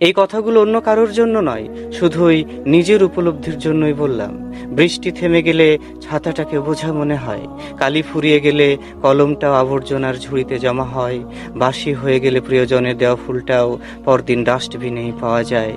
এই কথাগুলো অন্য কারোর জন্য নয় শুধুই নিজের উপলব্ধির জন্যই বললাম। বৃষ্টি থেমে গেলে ছাতাটাকে বোঝা মনে হয়। কালি ফুরিয়ে গেলে কলমটাও আবর্জনার ঝুড়িতে জমা হয়। বাসি হয়ে গেলে প্রিয়জনের দেওয়া ফুলটাও পরদিন ডাস্টবিনেই পাওয়া যায়।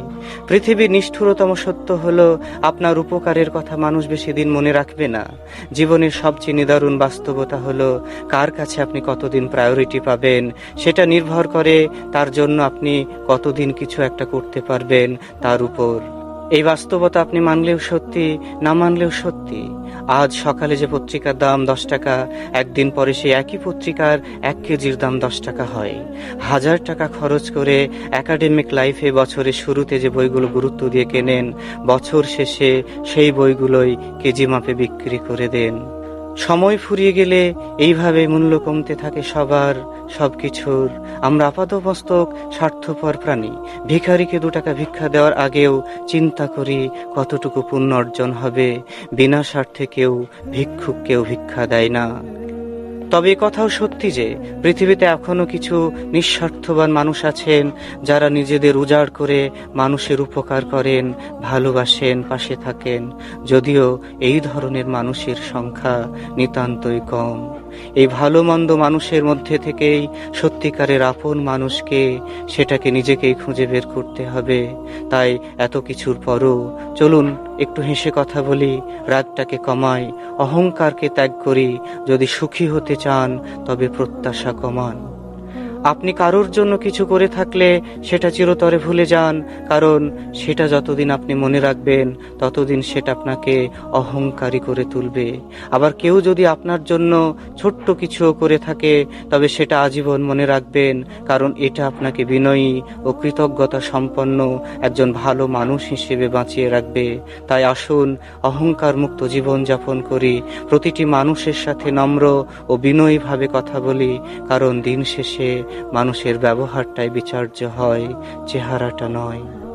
পৃথিবীর নিষ্ঠুরতম সত্য হলো, আপনার উপকারের কথা মানুষ বেশি দিন মনে রাখবে না। জীবনের সবচেয়ে নিদারুণ বাস্তবতা হলো, কার কাছে আপনি কতদিন প্রায়োরিটি পাবেন, সেটা নির্ভর করে তার জন্য আপনি কতদিন কিছু একটা করতে পারবেন তার উপর। এই বাস্তবতা আপনি মানলেও সত্যি, না মানলেও সত্যি। আজ সকালে যে পত্রিকার দাম দশ টাকা, একদিন পরে সেই একই পত্রিকার এক কেজির দাম দশ টাকা হয়। হাজার টাকা খরচ করে একাডেমিক লাইফে বছরের শুরুতে যে বইগুলো গুরুত্ব দিয়ে কেনেন, বছর শেষে সেই বইগুলোই কেজি মাপে বিক্রি করে দেন। সময় ফুরিয়ে গেলে এইভাবে মূল্য কমতে থাকে সবার সবকিছুর। আমরা আপাতমস্তক স্বার্থপর প্রাণী। ভিখারিকে দু টাকা ভিক্ষা দেওয়ার আগেও চিন্তা করি কতটুকু পুণ্য অর্জন হবে। বিনা স্বার্থে কেউ ভিক্ষুক কেউ ভিক্ষা দেয় না। তবে এ কথাও সত্যি যে পৃথিবীতে এখনও কিছু নিঃস্বার্থবান মানুষ আছেন যারা নিজেদের উজাড় করে মানুষের উপকার করেন, ভালোবাসেন, পাশে থাকেন। যদিও এই ধরনের মানুষের সংখ্যা নিতান্তই কম। এই ভালো মন্দ মানুষের মধ্যে থেকেই সত্যিকারের আপন মানুষকে সেটাকে নিজেকেই খুঁজে বের করতে হবে। তাই এত কিছুর পরও চলুন একটু হেসে কথা বলি, রাগটাকে কমাই, অহংকারকে ত্যাগ করি। যদি সুখী হতে চান, তবে প্রত্যাশা কমান। আপনি কারোর জন্য কিছু করে থাকলে সেটা চিরতরে ভুলে যান, কারণ সেটা যতদিন আপনি মনে রাখবেন, ততদিন সেটা আপনাকে অহংকারী করে তুলবে। আবার কেউ যদি আপনার জন্য ছোট্ট কিছুও করে থাকে, তবে সেটা আজীবন মনে রাখবেন, কারণ এটা আপনাকে বিনয়ী ও কৃতজ্ঞতা সম্পন্ন একজন ভালো মানুষ হিসেবে বাঁচিয়ে রাখবে। তাই আসুন, অহংকার মুক্ত জীবন যাপন করি, প্রতিটি মানুষের সাথে নম্র ও বিনয়ীভাবে কথা বলি, কারণ দিন শেষে মানুষের ব্যবহারটাই বিচার্য হয় চেহারাটা নয়।